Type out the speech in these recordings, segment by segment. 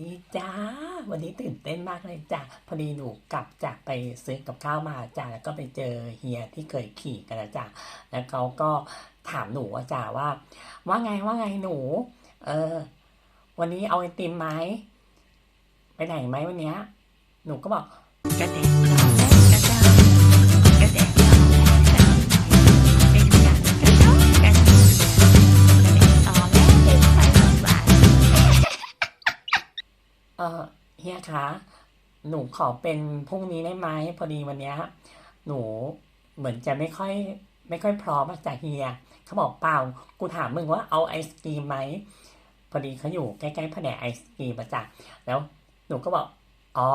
ดีจ้า วันนี้ตื่นเต้นมากเลยจ้ะพอดีหนูกลับจากไปซื้อกับข้าวมาจ้ะแล้วก็ไปเจอเฮียที่เคยขี่กันนะจ้ะแล้วเขาก็ถามหนูว่าจ้ะว่า ว่าไงว่าไงหนู เออ วันนี้เอาไอติมไหมไปไหนไหมวันเนี้ย หนูก็บอกกระเด็น คะ หนูขอเป็นพรุ่งนี้ได้ไหมพอดีวันเนี้ยหนูเหมือนจะไม่ค่อยไม่ค่อยพร้อมจากเฮียเขาบอกเปล่า กูถามมึงว่าเอาไอศกรีมไหมพอดีเขาอยู่ใกล้ๆแผนกไอศกรีมประจักแล้วหนูก็บอก อ๋อ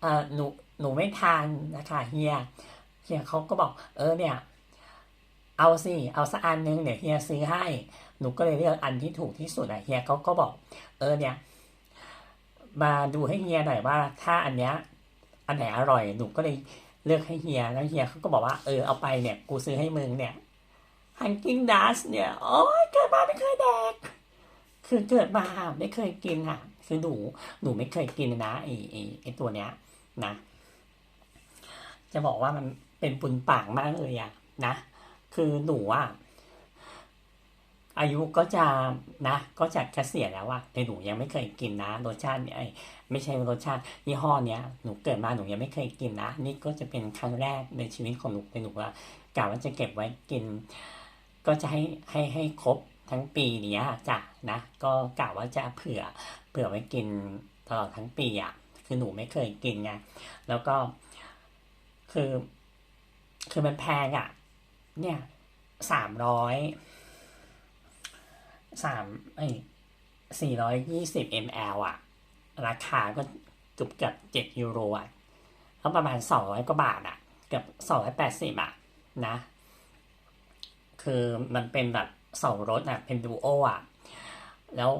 เออหนูหนูไม่ทานนะคะเฮียเฮียเขาก็บอก เออเนี่ย เอาสิเอาสักอันนึงเดี๋ยวเฮียซื้อให้ หนูก็เลยเลือกอันที่ถูกที่สุดอะเฮียเขาก็บอก เออเนี่ย มาดูให้เฮียหน่อยว่า ถ้าอันเนี้ยอันไหนอร่อยหนูก็เลยเลือกให้เฮียแล้วเฮียเขาก็บอกว่าเออเอาไปเนี่ย กูซื้อให้มึงเนี่ยฮันกิ้งดัสเนี่ยโอ้ยเกิดมาไม่เคยแดกคือเกิดมาไม่เคยกินอะ คือหนูหนูไม่เคยกินนะไอไอไอตัวเนี้ยนะ จะบอกว่ามันเป็นปุนปากมากเลยอะนะ คือหนูอะ อายุก็จะนะก็จะเกษียณแล้วอะแต่หนูยังไม่เคยกินนะรสชาติเนี่ยไอ้ไม่ใช่รสชาติยี่ห้อเนี้ยหนูเกิดมาหนูยังไม่เคยกินนะ นี่ก็จะเป็นครั้งแรกในชีวิตของหนูแต่หนูว่ากะว่าจะเก็บไว้กิน ก็จะให้ให้ให้ครบทั้งปีเนี้ยจ้ะนะก็กะว่าจะเผื่อเผื่อไว้กินตลอดทั้งปีอะคือหนูไม่เคยกินไงแล้วก็คือ คือมันแพงอะ เนี่ยสามร้อย สามไอ้สี่ร้อยยี่สิบมลอะราคาก็เกือบเกือบเจ็ดยูโรอะก็ประมาณสองร้อยกว่าบาทอะ เกือบสองร้อยแปดสิบอะนะ คือมันเป็นแบบสองรถอะ เป็นดูโออะ แล้ว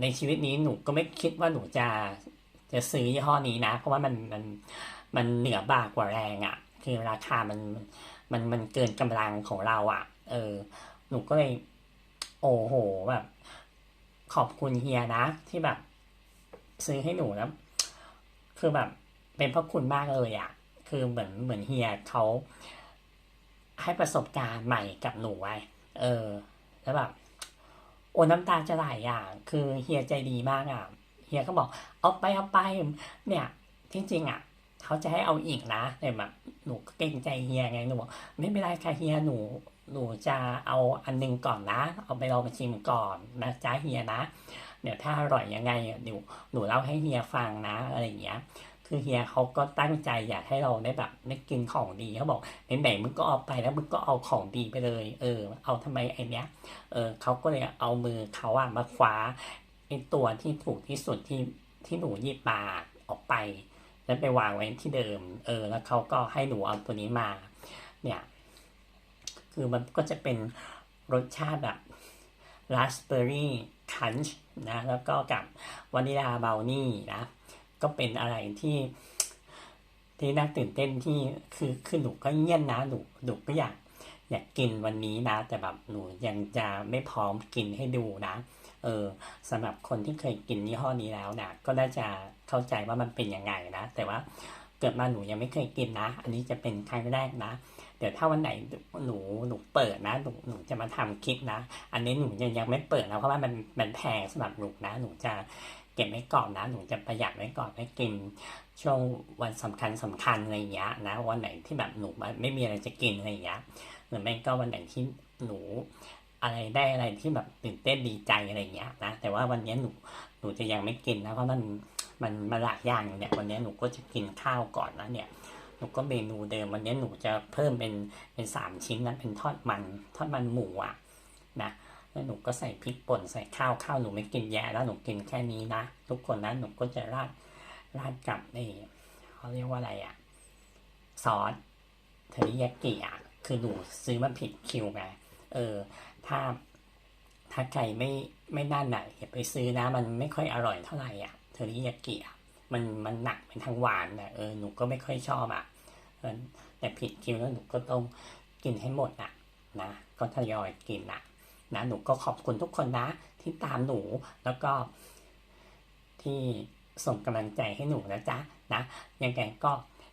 ในชีวิตนี้หนูก็ไม่คิดว่าหนูจะจะซื้อยี่ห้อนี้นะ เพราะว่ามันมันมันเหนือบากกว่าแรงอะ่ะ คือราคามันมันมันเกินกำลังของเราอะ่ะ เออ หนูก็เลย โอ้โหแบบ ขอบคุณเฮียนะ ที่แบบ ซื้อให้หนูแล้วคือแบบ เป็นพระคุณมากเลยอะ่ะ คือเหมือนเหมือนเฮียเขาให้ประสบการณ์ใหม่กับหนูไว้ เออ แล้วแบบโอ้น้ำตาจะไหลอะ คือเฮียใจดีมากอะ เฮียก็บอก เอาไปเอาไป เนี่ย จริงๆอะ เขาจะให้เอาอีกนะแต่แบบหนูก็เกรงใจเฮียไง หนูบอกไม่เป็นไรค่ะเฮียหนู หนูจะเอาอันหนึงก่อนนะ เอาไปลองชิมก่อนนะจ้าเฮียนะ เดี๋ยวถ้าอร่อยยังไงเดี๋ยวหนูเล่าให้เฮียฟังนะอะไรอย่างเงี้ย คือเฮียเขาก็ตั้งใจอยากให้เราได้แบบได้กินของดีเขาบอกไหนๆมึงก็เอาไปแล้วมึงก็เอาของดีไปเลย เออ เอาทำไมไอเนี้ย เออเขาก็เลยเอามือเขาอะมาคว้าไอตัวที่ถูกที่สุดที่ที่หนูหยิบมาออกไป แล้วไปวางไว้ที่เดิม เออ แล้วเขาก็ให้หนูเอาตัวนี้มา เนี่ย คือมันก็จะเป็นรสชาติแบบราสเบอร์รี่คันช์นะแล้วก็กับวานิลาเบลนี่นะก็เป็นอะไรที่ที่น่าตื่นเต้นที่คือคือหนูก็เงียนนะหนูหนูก็อยากอยากกินวันนี้นะ แต่แบบหนูยังจะไม่พร้อมกินให้ดูนะเออสำหรับคนที่เคยกินยี่ห้อนี้แล้วนะก็น่าจะเข้าใจว่ามันเป็นยังไงนะ แต่ว่า กิดมาหนูยังไม่เคยกินนะ อันนี้จะเป็นครั้งแรกนะ เดี๋ยวถ้าวันไหนหนูหนูเปิดนะหนูหนูจะมาทำคลิปนะ อันนี้หนูยังยังไม่เปิดนะเพราะว่ามันมันแพงสำหรับหนูนะ หนูจะเก็บไว้ก่อนนะ หนูจะประหยัดไว้ก่อนไว้กินช่วงวันสำคัญสำคัญอะไรอย่างเงี้ยนะวันไหนที่แบบหนูไม่มีอะไรจะกินอะไรอย่างเงี้ยหรือไม่ก็วันไหนที่หนูอะไรได้อะไรที่แบบตื่นเต้นดีใจอะไรอย่างเงี้ยนะแต่ว่าวันนี้หนูหนูจะยังไม่กินนะเพราะมัน มันมาหลายอย่างอยู่เนี่ยวันนี้หนูก็จะกินข้าวก่อนนะเนี่ยหนูก็เมนูเดิมวันนี้หนูจะเพิ่มเป็นเป็นสามชิ้นนะเป็นทอดมันทอดมันหมูอะนะแล้วหนูก็ใส่พริกป่นใส่ข้าวข้าวหนูไม่กินแย่แล้วหนูกินแค่นี้นะทุกคนนะหนูก็จะราดราดกับนี่เขาเรียกว่าอะไรอะซอสเทอริยากิอะคือหนูซื้อมาผิดคิวไงเออ ถ้าถ้าใครไม่ไม่น่าหนอย่าไปซื้อนะ มันไม่ค่อยอร่อยเท่าไหร่อะ เทอริยากิอะมันมันหนักเป็นทางหวานนะเออหนูก็ไม่ค่อยชอบอะแต่ผิดคิวแล้วหนูก็ต้องกินให้หมดอะนะก็ทยอยกินอะนะหนูก็ขอบคุณทุกคนนะที่ตามหนูแล้วก็ที่ส่งกำลังใจให้หนูนะจ๊ะนะยังไงก็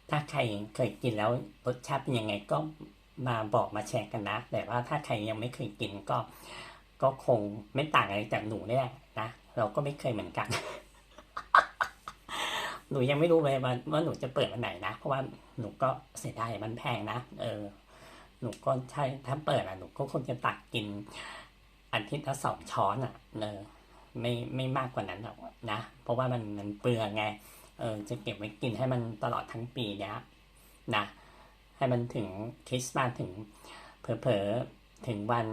ถ้าใครเคยกินแล้วรสชาติเป็นยังไงก็มาบอกมาแชร์กันนะ แต่ว่าถ้าใครยังไม่เคยกินก็ ก็คงไม่ต่างอะไรจากหนูนี่แหละนะ เราก็ไม่เคยเหมือนกัน หนูยังไม่รู้เลยว่าว่าหนูจะเปิดวันไหนนะ เพราะว่าหนูก็เสียดายมันแพงนะ เออ หนูก็ใช่ถ้าเปิดอะหนูก็คงจะตักกินอาทิตย์ละสองช้อนอะเออไม่ไม่มากกว่านั้นหรอกนะ เพราะว่ามันมันเปลืองไง เออ จะเก็บไว้กินให้มันตลอดทั้งปีเนี้ยนะ ให้มันถึงคริสต์มาสถึงเผลอๆถึงวัน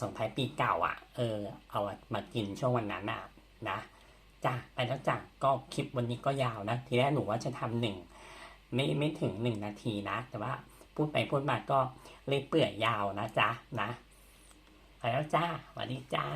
ส่งท้ายปีเก่าอะ เออ เอามากินช่วงวันนั้นอะนะ จ้ะไปแล้วจ้ะก็คลิปวันนี้ก็ยาวนะ ทีแรกหนูว่าจะทำหนึ่งไม่ไม่ถึงหนึ่งนาทีนะ แต่ว่าพูดไปพูดมาก็เลยเปื่อยยาวนะจ๊ะนะไปแล้วจ้าสวัสดีจ้า